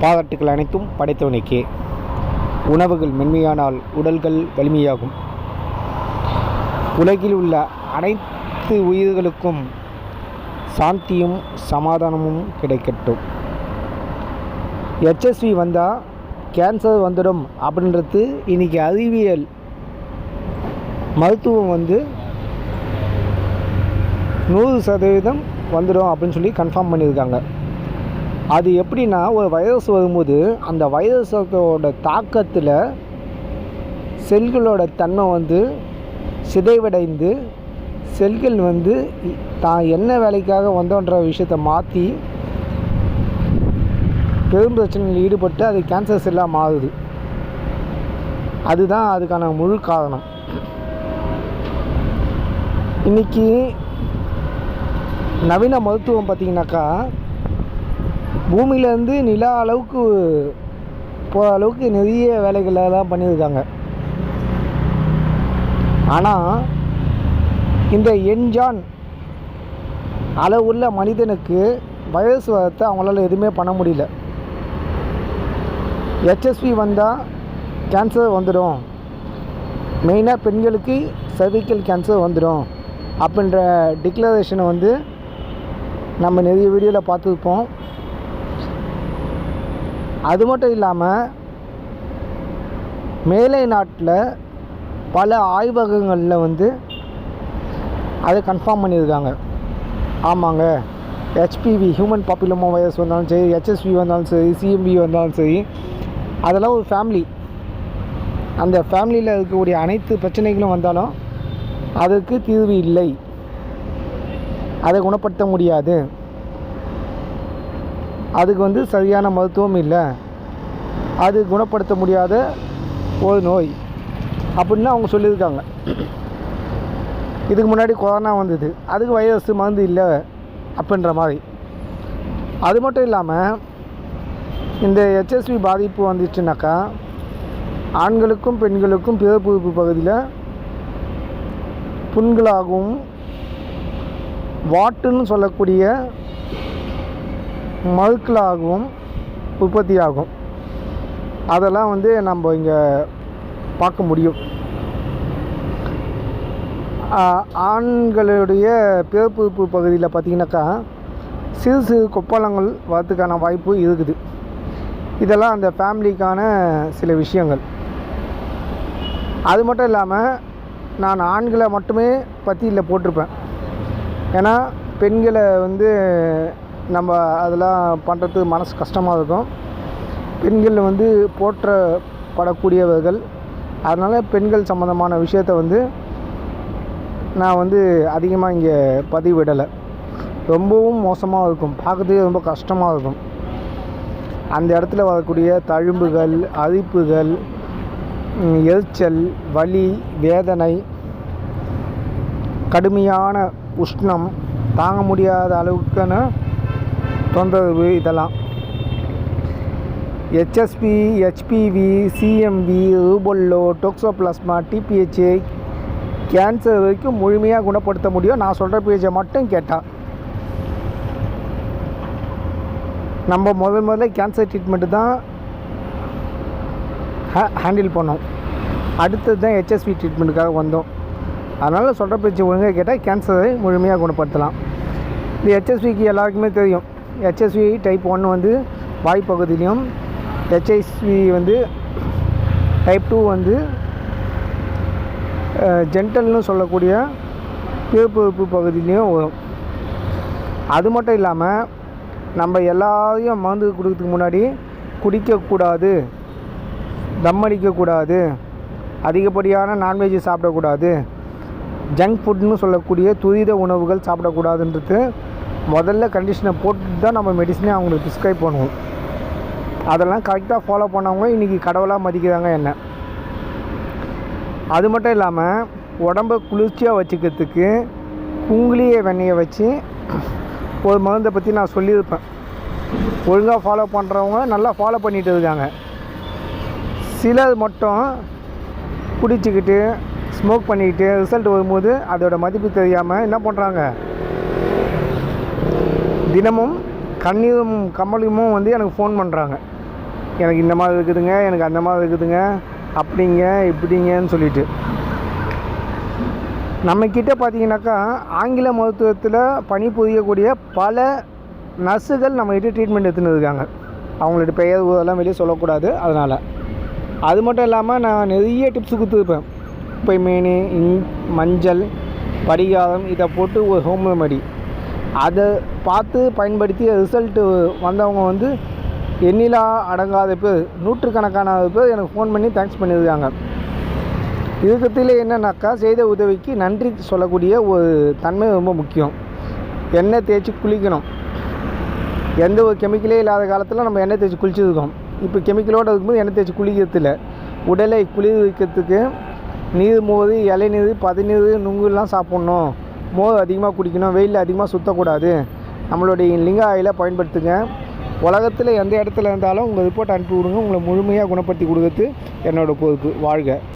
பாராட்டுகள் அனைத்தும் படைத்தவனுக்கே. உணவுகள் மென்மையானால் உடல்கள் வலிமையாகும். உலகில் உள்ள அனைத்து உயிர்களுக்கும் சாந்தியும் சமாதானமும் கிடைக்கட்டும். ஹெச்எஸ்வி வந்தால் கேன்சர் வந்துடும் அப்படின்றது இன்றைக்கி அறிவியல் மருத்துவம் வந்து நூறு சதவீதம் வந்துடும் அப்படின்னு சொல்லி கன்ஃபார்ம் பண்ணியிருக்காங்க. அது எப்படின்னா ஒரு வைரஸ் வரும்போது அந்த வைரஸோட தாக்கத்தில் செல்களோட தன்மை வந்து சிதைவடைந்து செல்கள் வந்து தான் என்ன வேலைக்காக வந்தோன்ற விஷயத்தை மாற்றி பெரும் பிரச்சனையில் ஈடுபட்டு அது கேன்சர் செல்லாக மாறுது. அதுதான் அதுக்கான முழு காரணம். இன்றைக்கி நவீன மருத்துவம் பார்த்திங்கனாக்கா பூமியிலேருந்து நிலா அளவுக்கு போகிற அளவுக்கு நிறைய வேலைகளெல்லாம் பண்ணியிருக்காங்க. ஆனால் இந்த என்ஜான் அளவுள்ள மனிதனுக்கு வயசு வரத்தை அவங்களால எதுவுமே பண்ண முடியல. ஹெச்எஸ்பி வந்தால் கேன்சர் வந்துடும். மெயினாக பெண்களுக்கு சர்விக்கல் கேன்சர் வந்துடும் அப்படின்ற டிக்ளரேஷனை வந்து நம்ம நிறைய வீடியோவில் பார்த்துருப்போம். அது மட்டும் இல்லாமல் மேலை நாட்டில் பல ஆய்வகங்களில் வந்து அதை கன்ஃபார்ம் பண்ணியிருக்காங்க. ஆமாங்க. ஹெச்பிவி ஹியூமன் பாப்புலமோ வைரஸ் வந்தாலும் சரி ஹெச்எஸ்வி வந்தாலும் சரி சிஎம்பி வந்தாலும் சரி அதெல்லாம் ஒரு ஃபேமிலி அந்த ஃபேமிலியில் இருக்கக்கூடிய அனைத்து பிரச்சனைகளும் வந்தாலும் அதற்கு தீர்வு இல்லை. அதை குணப்படுத்த முடியாது. அதுக்கு வந்து சரியான மருத்துவம் இல்லை. அது குணப்படுத்த முடியாத ஒரு நோய். அப்படின்னு அவங்க சொல்லியிருக்காங்க. இதுக்கு முன்னாடி கொரோனா வந்தது. அதுக்கு வைரஸ் மருந்து இல்லை அப்படின்ற மாதிரி. அது மட்டும் இல்லாமல் இந்த ஹெச்எஸ்வி பாதிப்பு வந்துச்சுனாக்கா ஆண்களுக்கும் பெண்களுக்கும் பிறப்புறுப்பு பகுதியில் புண்களாகவும் வாட்டுன்னு சொல்லக்கூடிய மழுக்களாகவும் உற்பத்தியாகும். அதெல்லாம் வந்து நம்ம இங்கே பார்க்க முடியும். ஆண்களுடைய பிறப்புறுப்பு பகுதியில் பார்த்திங்கனாக்கா சிறு சிறு கொப்பளங்கள் வரத்துக்கான வாய்ப்பு இருக்குது. இதெல்லாம் அந்த ஃபேமிலிக்கான சில விஷயங்கள். அது மட்டும் இல்லாமல் நான் ஆண்களை மட்டுமே பற்றி இல்லை போட்டிருப்பேன். ஏன்னா பெண்களை வந்து நம்ம அதெல்லாம் பண்ணுறதுக்கு மனசு கஷ்டமாக இருக்கும். பெண்கள் வந்து போற்றப்படக்கூடியவர்கள். அதனால் பெண்கள் சம்மந்தமான விஷயத்தை வந்து நான் வந்து அதிகமாக இங்கே பதிவிடலை. ரொம்பவும் மோசமாக இருக்கும். பார்க்கறதுக்கே ரொம்ப கஷ்டமாக இருக்கும். அந்த இடத்துல வரக்கூடிய தழும்புகள் அரிப்புகள் எரிச்சல் வலி வேதனை கடுமையான உஷ்ணம் தாங்க முடியாத அளவுக்கான தொந்தரவு இதெல்லாம். HSV HPV CMV rubella toxoplasma TPHA cancer வரைக்கும் முழுமையாக குணப்படுத்த முடியும் நான் சொல்கிற பேஜை மட்டும் கேட்டால் நம்ம முதல் முதல்ல கேன்சர் ட்ரீட்மெண்ட்டு தான் ஹே ஹேண்டில் பண்ணோம். அடுத்தது தான் ஹெச்எஸ்பி ட்ரீட்மெண்ட்டுக்காக வந்தோம். அதனால் சொல்கிற பேச்சு ஒழுங்காக கேட்டால் கேன்சரை முழுமையாக குணப்படுத்தலாம். இது ஹெச்எஸ்பிக்கு எல்லாருக்குமே தெரியும். H S V type one வந்து வாய்ப்பகுதியிலையும் ஹெச்எஸ்வி வந்து டைப் டூ வந்து ஜென்டல்னு சொல்லக்கூடிய பிறப்புறுப்பு பகுதியிலையும் வரும். அது மட்டும் இல்லாமல் நம்ம எல்லாரையும் மருந்து கொடுக்கறதுக்கு முன்னாடி குடிக்கக்கூடாது தம் அடிக்கக்கூடாது அதிகப்படியான நான்வெஜ் சாப்பிடக்கூடாது ஜங்க் ஃபுட்னு சொல்லக்கூடிய துரித உணவுகள் சாப்பிடக்கூடாதுன்றது முதல்ல கண்டிஷனை போட்டு தான் நம்ம மெடிசனே அவங்களுக்கு ப்ரிஸ்கிரைப் பண்ணுவோம். அதெல்லாம் கரெக்டாக ஃபாலோ பண்ணவங்க இன்றைக்கி கடவுளாக மதிக்கிறாங்க என்ன? அது மட்டும் இல்லாமல் உடம்ப குளிர்ச்சியாக வச்சுக்கிறதுக்கு குங்குளிய வெண்ணெயை வச்சு ஒரு மருந்தை பற்றி நான் சொல்லியிருப்பேன். ஒழுங்காக ஃபாலோ பண்ணுறவங்க நல்லா ஃபாலோ பண்ணிகிட்டு இருக்காங்க. சிலர் மட்டும் குடிச்சிக்கிட்டு ஸ்மோக் பண்ணிக்கிட்டு ரிசல்ட் வரும்போது அதோட மதிப்பு தெரியாமல் என்ன பண்ணுறாங்க தினமும் கண்ணீரும் கமலியமும் வந்து எனக்கு ஃபோன் பண்ணுறாங்க எனக்கு இந்த மாதிரி இருக்குதுங்க எனக்கு அந்த மாதிரி இருக்குதுங்க அப்படிங்க இப்படிங்கன்னு சொல்லிட்டு. நம்மக்கிட்ட பார்த்தீங்கன்னாக்கா ஆங்கில மருத்துவத்தில் பணிபுரியக்கூடிய பல நர்ஸுகள் நம்மக்கிட்ட ட்ரீட்மெண்ட் எடுத்துன்னு இருக்காங்க. அவங்களோட பெயர் இதெல்லாம் வெளியே சொல்லக்கூடாது அதனால். அது மட்டும் இல்லாமல் நான் நிறைய டிப்ஸ் கொடுத்துருப்பேன். குப்பை மீன் இஞ் மஞ்சள் படிகாரம் இதை போட்டு ஒரு ஹோம் ரெமடி அதை பார்த்து பயன்படுத்தி ரிசல்ட்டு வந்தவங்க வந்து எண்ணிலா அடங்காத பேர் நூற்றுக்கணக்கான பேர் எனக்கு ஃபோன் பண்ணி தேங்க்ஸ் பண்ணியிருக்காங்க. இதுக்கத்தில் என்னன்னாக்கா செய்த உதவிக்கு நன்றி சொல்லக்கூடிய ஒரு தன்மை ரொம்ப முக்கியம். எண்ணெய் தேய்ச்சி குளிக்கணும். எந்த ஒரு கெமிக்கலே இல்லாத காலத்தில் நம்ம எண்ணெய் தேய்ச்சி குளிச்சிருக்கோம். இப்போ கெமிக்கலோடு இருக்கும்போது எண்ணெய் தேய்ச்சி குளிக்கிறதில்ல. உடலை குளிர் வைக்கிறதுக்கு நீர் மோது இலைநீர் பதநீர் நுங்குலாம் சாப்பிட்ணும். மோர் அதிகமாக குடிக்கணும் வெயிலில் அதிகமாக சுற்றக்கூடாது நம்மளுடைய லிங்க ஆயிலை பயன்படுத்துங்க. உலகத்தில் எந்த இடத்துல இருந்தாலும் உங்கள் ரிப்போர்ட் அனுப்பி விடுங்க. உங்களை முழுமையாக குணப்படுத்தி கொடுக்கறது என்னோடய பொறுப்பு. வாழ்க.